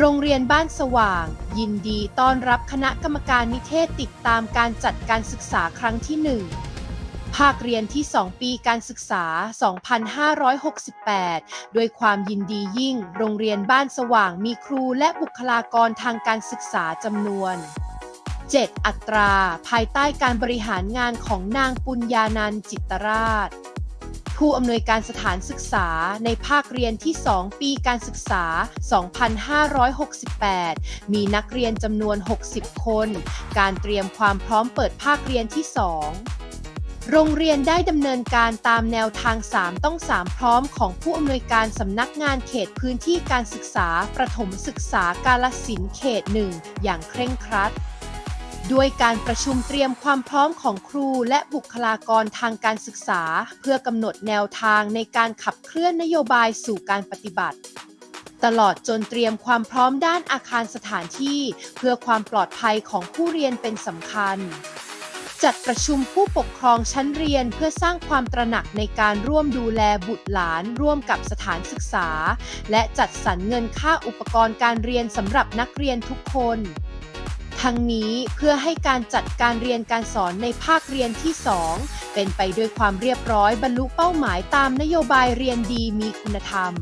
โรงเรียนบ้านสว่าง ยินดีต้อนรับคณะกรรมการนิเทศติดตามการจัดการศึกษาครั้งที่ 1 ภาคเรียนที่ 2 ปีการศึกษา 2568 ด้วยความยินดียิ่ง โรงเรียนบ้านสว่างมีครูและบุคลากรทางการศึกษาจำนวน 7 อัตรา ภายใต้การบริหารงานของนางปุญญานันจิตรราช ผู้อำนวยการสถานศึกษาในภาคเรียนที่ 2 ปีการศึกษา 2568 มีนักเรียนจำนวน 60 คน การเตรียมความพร้อมเปิดภาคเรียนที่ 2โรงเรียนได้ดำเนินการตามแนวทาง 3 ต้อง 3 พร้อมของผู้อำนวยการสำนักงานเขตพื้นที่การศึกษา ประถมศึกษากาลสินเขต 1 อย่างเคร่งครัด ด้วยการประชุมเตรียมความพร้อมของครูและบุคลากรทางการศึกษา เพื่อกำหนดแนวทางในการขับเคลื่อนนโยบายสู่การปฏิบัติ ตลอดจนเตรียมความพร้อมด้านอาคารสถานที่ เพื่อความปลอดภัยของผู้เรียนเป็นสำคัญจัดประชุมผู้ปกครองชั้นเรียนเพื่อสร้างความตระหนักในการร่วมดูแลบุตรหลานร่วมกับสถานศึกษา และจัดสรรเงินค่าอุปกรณ์การเรียนสำหรับนักเรียนทุกคน ทั้งนี้เพื่อให้การจัดการเรียนการสอนในภาคเรียนที่ 2 เป็นไปด้วยความเรียบร้อยบรรลุเป้าหมายตามนโยบายเรียนดีมีคุณธรรม